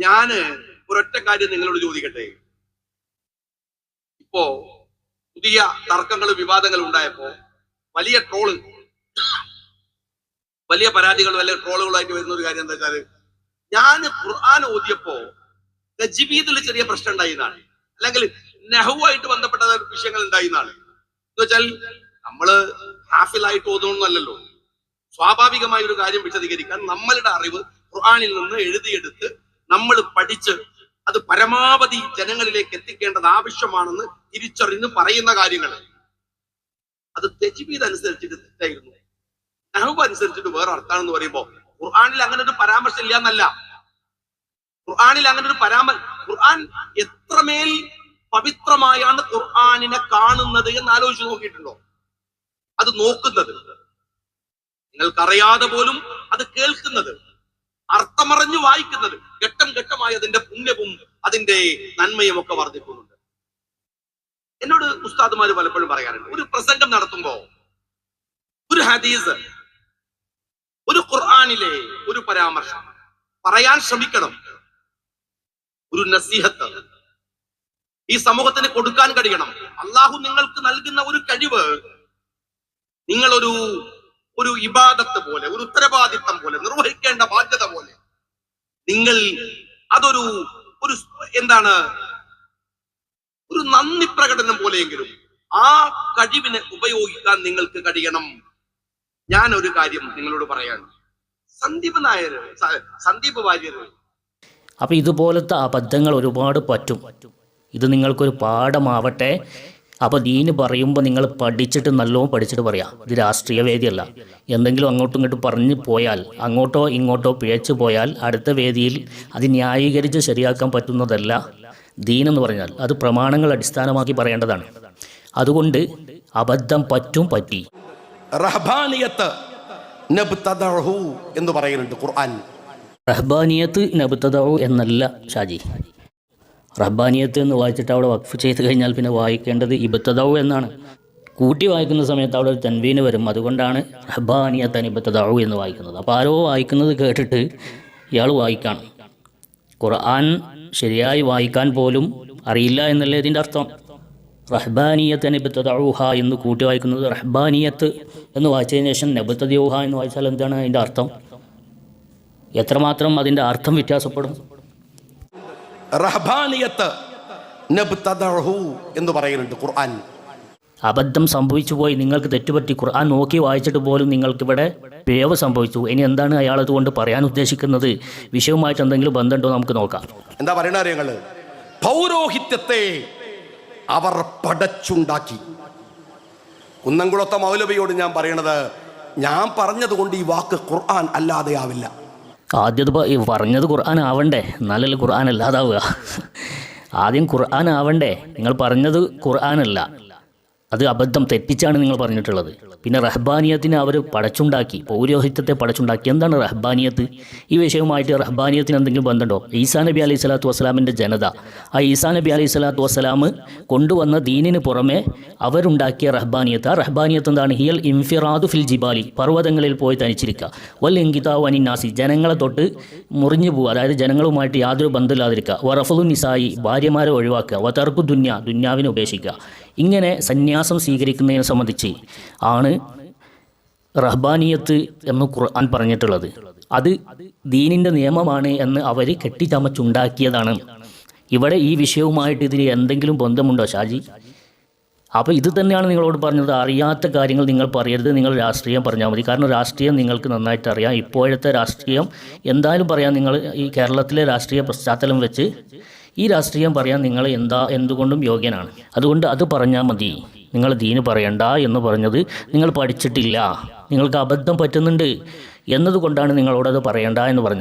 ഞാൻ ഒരൊറ്റ കാര്യം നിങ്ങളോട് ചോദിക്കട്ടെ? ഇപ്പോ പുതിയ തർക്കങ്ങളും വിവാദങ്ങളും ഉണ്ടായപ്പോ വലിയ ട്രോൾ വലിയ പരാതികൾ വലിയ ട്രോളുകളായിട്ട് വരുന്ന ഒരു കാര്യം എന്താ വെച്ചാൽ ഞാൻ ഖുർആൻ ഓതിയപ്പോ ഗജിബീദിൽ ചെറിയ പ്രശ്നം ഉണ്ടായി എന്നാണ്. അല്ലെങ്കിൽ നെഹുവായിട്ട് ബന്ധപ്പെട്ട വിഷയങ്ങൾ ഉണ്ടായിരുന്നാണ് എന്ന് വെച്ചാൽ നമ്മൾ ഹാഫിലായിട്ട് ഓതണമെന്നല്ലല്ലോ സ്വാഭാവികമായ ഒരു കാര്യം വിശദീകരിക്കാൻ നമ്മളുടെ അറിവ് ഖുർആാനിൽ നിന്ന് എഴുതിയെടുത്ത് നമ്മൾ പഠിച്ച് അത് പരമാവധി ജനങ്ങളിലേക്ക് എത്തിക്കേണ്ടത് ആവശ്യമാണെന്ന് തിരിച്ചറിഞ്ഞ് പറയുന്ന കാര്യങ്ങൾ. അത് തെജിബീത് അനുസരിച്ചിട്ട് തെറ്റായിരുന്നു. നഹബ് അനുസരിച്ചിട്ട് വേറെ അർത്ഥാണെന്ന് പറയുമ്പോ ഖുർആാനിൽ അങ്ങനെ ഒരു പരാമർശം ഇല്ല എന്നല്ല ഖുർആാനിൽ അങ്ങനെ ഒരു പരാമർ ഖുർആൻ എത്രമേൽ പവിത്രമായാണ് ഖുർആാനിനെ കാണുന്നത് എന്ന് ആലോചിച്ച് നോക്കിയിട്ടുണ്ടോ? അത് നോക്കുന്നത്. നിങ്ങൾക്കറിയാതെ പോലും അത് കേൾക്കുന്നത്. അർത്ഥമറിഞ്ഞു വായിക്കുന്നത്. ഘട്ടം ഘട്ടമായി അതിന്റെ പുണ്യവും അതിന്റെ നന്മയും ഒക്കെ വർദ്ധിക്കുന്നുണ്ട്. എന്നോട് ഉസ്താദുമാര് പലപ്പോഴും പറയാറുണ്ട് ഒരു പ്രസംഗം നടത്തുമ്പോ ഒരു ഹദീസ് ഒരു ഖുർആാനിലെ ഒരു പരാമർശം പറയാൻ ശ്രമിക്കണം ഒരു നസീഹത്ത്. ഈ സമൂഹത്തിന് കൊടുക്കാൻ കഴിയണം. അള്ളാഹു നിങ്ങൾക്ക് നൽകുന്ന ഒരു കഴിവ് നിങ്ങളൊരു ഒരു ഇബാദത്ത് പോലെ ഒരു ഉത്തരവാദിത്തം പോലെ നിർവഹിക്കേണ്ട ബാധ്യത പോലെ നിങ്ങൾ അതൊരു ഒരു എന്താണ് ഒരു നന്ദി പ്രകടനം പോലെയെങ്കിലും ആ കഴിവിനെ ഉപയോഗിക്കാൻ നിങ്ങൾക്ക് കഴിയണം. ഞാൻ ഒരു കാര്യം നിങ്ങളോട് പറയാണ്. സന്ദീപ് നായർ സന്ദീപ് വാര്യർ അപ്പൊ ഇതുപോലത്തെ അബദ്ധങ്ങൾ ഒരുപാട് പറ്റും. ഇത് നിങ്ങൾക്കൊരു പാഠമാവട്ടെ. അപ്പോൾ ദീന് പറയുമ്പോൾ നിങ്ങൾ പഠിച്ചിട്ട് നല്ലോണം പഠിച്ചിട്ട് പറയാം ഇത് രാഷ്ട്രീയ വേദിയല്ല. എന്തെങ്കിലും അങ്ങോട്ടും ഇങ്ങോട്ടും പറഞ്ഞു പോയാൽ അങ്ങോട്ടോ ഇങ്ങോട്ടോ പിഴച്ചു പോയാൽ അടുത്ത വേദിയിൽ അത് ന്യായീകരിച്ച് ശരിയാക്കാൻ പറ്റുന്നതല്ല ദീൻ എന്ന് പറഞ്ഞാൽ. അത് പ്രമാണങ്ങൾ അടിസ്ഥാനമാക്കി പറയേണ്ടതാണ്. അതുകൊണ്ട് അബദ്ധം പറ്റും പറ്റി. റഹ്ബാനിയത്ത് എന്ന് പറയുന്നുണ്ട് ഖുർആൻ. റഹ്ബാനിയത്ത് നബുത്തതാവു എന്നല്ല ഷാജി. റഹ്ബാനിയത്ത് എന്ന് വായിച്ചിട്ട് അവിടെ വഖഫ് ചെയ്ത് കഴിഞ്ഞാൽ പിന്നെ വായിക്കേണ്ടത് ഇബത്തദൗ എന്നാണ്. കൂട്ടി വായിക്കുന്ന സമയത്ത് അവിടെ ഒരു തൻവീന് വരും. അതുകൊണ്ടാണ് റബ്ബാനിയത്തൻ ഇബത്തതാവു എന്ന് വായിക്കുന്നത്. അപ്പോൾ ആരോ വായിക്കുന്നത് കേട്ടിട്ട് ഇയാൾ വായിക്കാണ്. ഖുർആൻ ശരിയായി വായിക്കാൻ പോലും അറിയില്ല എന്നല്ലേ ഇതിന്റെ അർത്ഥം? റഹ്ബാനിയത്ത് നബത്തദൂഹ എന്ന് കൂട്ടി വായിക്കുന്നത് റഹ്ബാനിയത്ത് എന്ന് വായിച്ചതിന് ശേഷം നബത്തദ്യൂഹ എന്ന് വായിച്ചാൽ എന്താണ് അതിന്റെ അർത്ഥം? എത്രമാത്രം അതിന്റെ അർത്ഥം വ്യത്യാസപ്പെടും? റഹബാനിയത്ത് എന്ന് പറയുന്നുണ്ട് ഖുർആൻ. അബദ്ധം സംഭവിച്ചു പോയി നിങ്ങൾക്ക് തെറ്റുപറ്റി ഖുർആൻ നോക്കി വായിച്ചിട്ട് പോലും നിങ്ങൾക്കിവിടെ പേവ് സംഭവിച്ചു. ഇനി എന്താണ് അയാൾ അതുകൊണ്ട് പറയാൻ ഉദ്ദേശിക്കുന്നത്? വിഷയവുമായിട്ട് എന്തെങ്കിലും ബന്ധമുണ്ടോ നമുക്ക് നോക്കാം. എന്താ പറയണ പൗരോഹിത്യത്തെ അവർ പടച്ചുണ്ടാക്കി. കുന്നംകുളത്തെ മൗലവിയോട് ഞാൻ പറയണത് ഞാൻ പറഞ്ഞതുകൊണ്ട് ഈ വാക്ക് ഖുർആൻ അല്ലാതെ ആവില്ല ആദ്യത് പറഞ്ഞത് ഖുർആൻ ആവണ്ടേ? എന്നാലല്ലേ ഖുർആൻ അല്ലാതാവുക ആദ്യം ഖുർആൻ ആവണ്ടേ? നിങ്ങൾ പറഞ്ഞത് ഖുർആനല്ല അത് അബദ്ധം തെറ്റിച്ചാണ് നിങ്ങൾ പറഞ്ഞിട്ടുള്ളത്. പിന്നെ റഹ്ബാനിയത്തിനെ അവർ പടച്ചുണ്ടാക്കി പൗരോഹിത്യത്തെ പടച്ചുണ്ടാക്കി. എന്താണ് റഹ്ബാനിയത്ത്? ഈ വിഷയവുമായിട്ട് റഹ്ബാനിയത്തിന് എന്തെങ്കിലും ബന്ധമുണ്ടോ? ഈസാ നബി അലൈഹി സ്വലാത്തു വസ്സലാമിന്റെ ജനത. ആ ഈസാ നബി അലൈഹി സ്വലാത്തു വസ്സലാം കൊണ്ടുവന്ന ദീനിന് പുറമെ അവരുണ്ടാക്കിയ റഹ്ബാനിയത്ത്. ആ റഹ്ബാനിയത്ത് എന്താണ്? ഹിയൽ ഇൻഫിറാദു ഫിൽ ജിബാലി പർവതങ്ങളിൽ പോയി തനിച്ചിരിക്കുക. വൽ എങ്കിതാവ് അനിന്നാസി ജനങ്ങളെ തൊട്ട് മുറിഞ്ഞു പോകുക അതായത് ജനങ്ങളുമായിട്ട് യാതൊരു ബന്ധമില്ലാതിരിക്കുക. വറഫുൽ നിസായി ഭാര്യമാരെ ഒഴിവാക്കുക. വ തർക്കു ദുന്യ ദുന്യാവിനെ ഉപേക്ഷിക്കുക. ഇങ്ങനെ സന്യാസം സ്വീകരിക്കുന്നതിനെ സംബന്ധിച്ച് ആണ് റഹ്ബാനിയത്ത് എന്ന് ഖുർആൻ പറഞ്ഞിട്ടുള്ളത്. അത് ദീനിന്റെ നിയമമാണ് എന്ന് അവർ കെട്ടിച്ചമച്ചുണ്ടാക്കിയതാണ്. ഇവിടെ ഈ വിഷയവുമായിട്ട് ഇതിന് എന്തെങ്കിലും ബന്ധമുണ്ടോ ഷാജി? അപ്പോൾ ഇത് തന്നെയാണ് നിങ്ങളോട് പറഞ്ഞത്. അറിയാത്ത കാര്യങ്ങൾ നിങ്ങൾ പറയരുത്. നിങ്ങൾ രാഷ്ട്രീയം പറഞ്ഞാൽ മതി. കാരണം രാഷ്ട്രീയം നിങ്ങൾക്ക് നന്നായിട്ട് അറിയാം. ഇപ്പോഴത്തെ രാഷ്ട്രീയം എന്തായാലും പറയാം. നിങ്ങൾ ഈ കേരളത്തിലെ രാഷ്ട്രീയ പശ്ചാത്തലം വെച്ച് ഈ രാഷ്ട്രീയം പറയാൻ നിങ്ങൾ എന്താ എന്തുകൊണ്ടും യോഗ്യനാണ്. അതുകൊണ്ട് അത് പറഞ്ഞാൽ മതി. നിങ്ങൾ ദീന് പറയണ്ട എന്ന് പറഞ്ഞത് നിങ്ങൾ പഠിച്ചിട്ടില്ല. നിങ്ങൾക്ക് അബദ്ധം പറ്റുന്നുണ്ട് എന്നതുകൊണ്ടാണ് നിങ്ങളോടത് പറയണ്ട എന്ന് പറഞ്ഞത്.